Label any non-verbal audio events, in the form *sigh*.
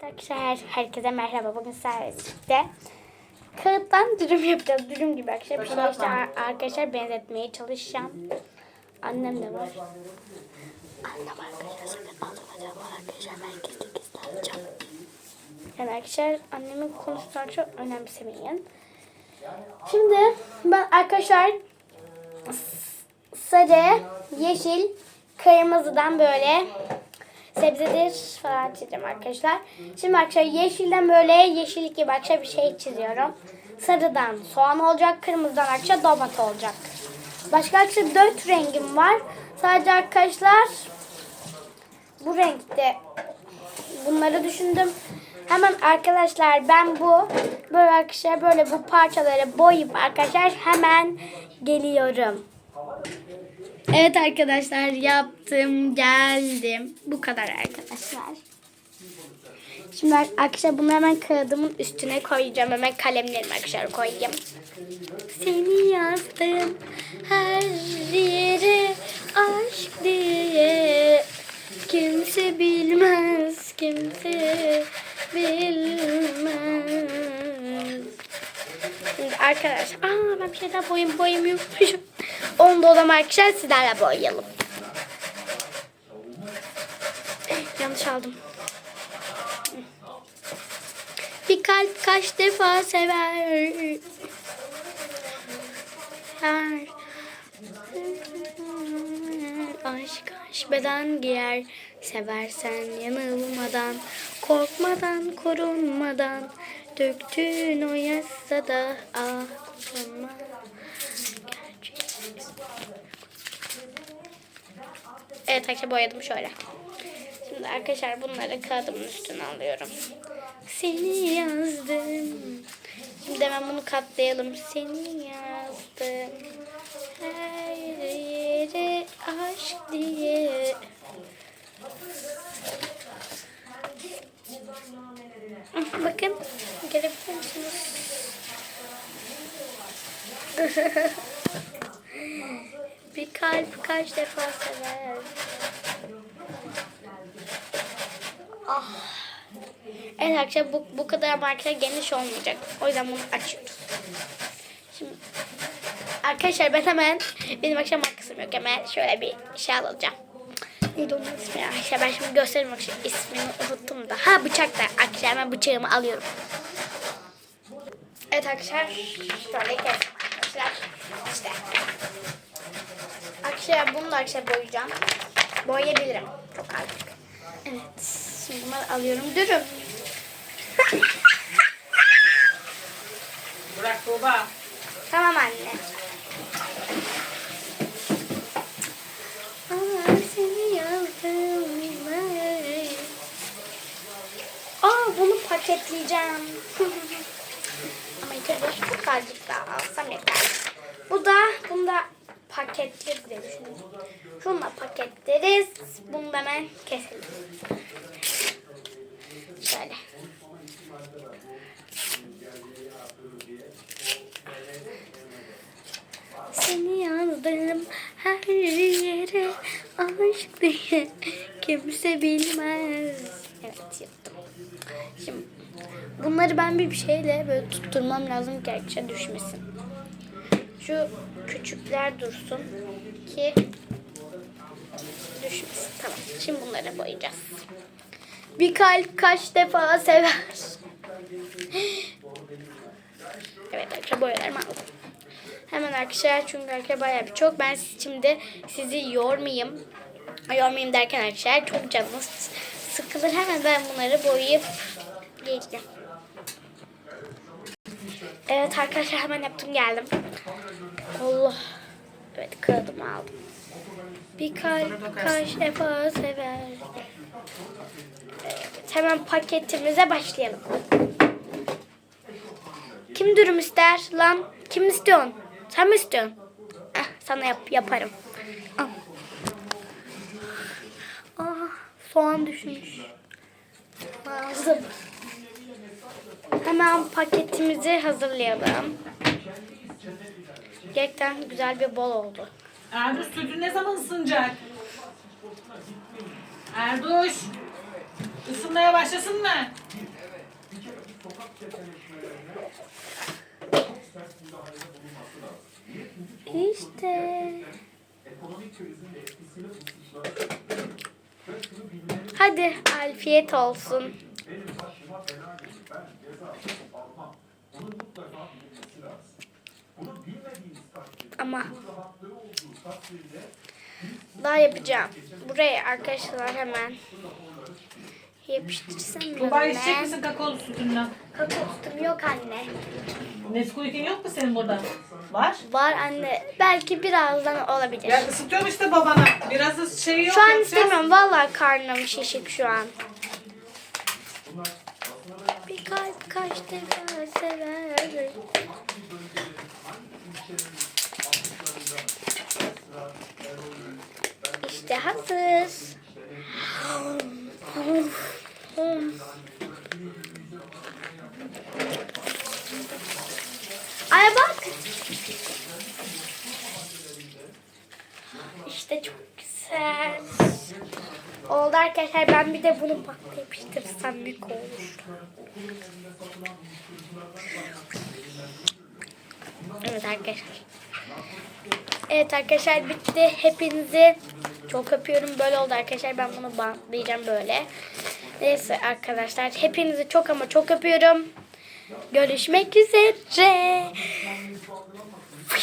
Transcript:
Evet arkadaşlar herkese merhaba. Bugün sizlerle kağıttan dürüm yapacağız. Dürüm gibi arkadaşlar. Bir şey işte ar- arkadaşlar benzetmeye çalışacağım. Annem de var. Annem arkadaşlar sakın ağlamayacağım arkadaşlar. Herkese göstereceğim. Yani arkadaşlar annemin konusunu çok önemsemeyin. Şimdi ben arkadaşlar sarı, yeşil, kırmızıdan böyle sebzedir falan çizeceğim arkadaşlar. Şimdi arkadaşlar yeşilden böyle yeşillik gibi arkadaşlar bir şey çiziyorum. Sarıdan soğan olacak, kırmızıdan arkadaşlar domates olacak. Başka arkadaşlar dört rengim var. Sadece arkadaşlar bu renkte bunları düşündüm. Hemen arkadaşlar ben bu böyle arkadaşlar böyle bu parçaları boyayıp arkadaşlar hemen geliyorum. Evet arkadaşlar yaptım geldim. Bu kadar arkadaşlar. Şimdi arkadaşlar bunu hemen kağıdımın üstüne koyacağım. Hemen kalemlerimi arkadaşlar koyayım. Seni yazdım her yere aşk diye. Kimse bilmez, kimse bilmez. Şimdi arkadaşlar, aa ben bir şey daha boyum boyum. 10 dolar arkadaşlar sizlerle boyayalım. Yanlış aldım. Bir kalp kaç defa sever. Her. Aşk aşk beden giyer. Seversen yanılmadan, korkmadan, korunmadan. Döktüğün o yasa da ah korunmadan. Arkadaşlar boyadım şöyle. Şimdi arkadaşlar bunları kağıdımın üstüne alıyorum. Seni yazdım. Şimdi hemen bunu katlayalım. Seni yazdım. Her yere aşk diye. Bakın görebiliyor musunuz? *laughs* Kalp kaç defa sever? Ah. Evet arkadaşlar bu, bu kadar arkadaşlar geniş olmayacak. O yüzden bunu açıyoruz. Şimdi arkadaşlar ben hemen benim akşam markasım yok hemen şöyle bir şey alacağım. Neydi onun ismi ya? İşte ben şimdi göstereyim arkadaşlar ismini unuttum da. Ha bıçak da arkadaşlar hemen bıçağımı alıyorum. Evet arkadaşlar şöyle kestim arkadaşlar. İşte. Arkadaşlar bunu da arkadaşlar boyayacağım. Boyayabilirim. Çok azıcık. Evet. Şimdi bunları alıyorum. Dürüm. Bırak baba. Tamam anne. Aa bunu paketleyeceğim. *laughs* Ama ilk önce çok azıcık daha alsam yeter. Bu da bunu diye düşünüyorum. Şununla paketleriz. Bunu da hemen keselim. Şöyle. Seni yazdım her yere aşk diye kimse bilmez. Evet yaptım. Şimdi bunları ben bir şeyle böyle tutturmam lazım ki arkadaşlar düşmesin. Şu küçükler dursun ki düşmesin. Tamam. Şimdi bunları boyayacağız. Bir kalp kaç defa sever? Evet arkadaşlar boyalarımı aldım. Hemen arkadaşlar çünkü arkadaşlar bayağı bir çok. Ben şimdi sizi yormayayım. Yormayayım derken arkadaşlar çok canınız sıkılır. Hemen ben bunları boyayıp geleceğim. Evet arkadaşlar hemen yaptım geldim. Allah. Evet kağıdımı aldım. Bir kaç defa sever. Evet, hemen paketimize başlayalım. Kim dürüm ister lan? Kim istiyorsun? Sen mi istiyorsun? Eh, sana yap yaparım. Al. Ah, soğan düşmüş. Lazım. Hemen paketimizi hazırlayalım. Gerçekten güzel bir bol oldu. Erduş sütün ne zaman ısınacak? Erduş. Isınmaya başlasın mı? İşte. Hadi afiyet olsun. Ama daha yapacağım. Buraya arkadaşlar hemen yapıştırsam Tuba içecek ben. misin kakaolu sütünden? Kakao sütüm yok anne. Nesquik'in yok mu senin burada? Var. Var anne. Belki birazdan olabilir. Ya ısıtıyorum işte babana. Biraz da şey yok. Şu an yapacağız. istemiyorum. Vallahi karnım şişik şu an. Bir kalp kaç defa sever. İşte hazır. Ay bak. İşte çok güzel. Oldu arkadaşlar. Ben bir de bunu bakla yapıştırırsam ne olur. Evet arkadaşlar. Evet arkadaşlar bitti. Hepinizi çok öpüyorum. Böyle oldu arkadaşlar. Ben bunu bantlayacağım böyle. Neyse arkadaşlar. Hepinizi çok ama çok öpüyorum. Görüşmek üzere.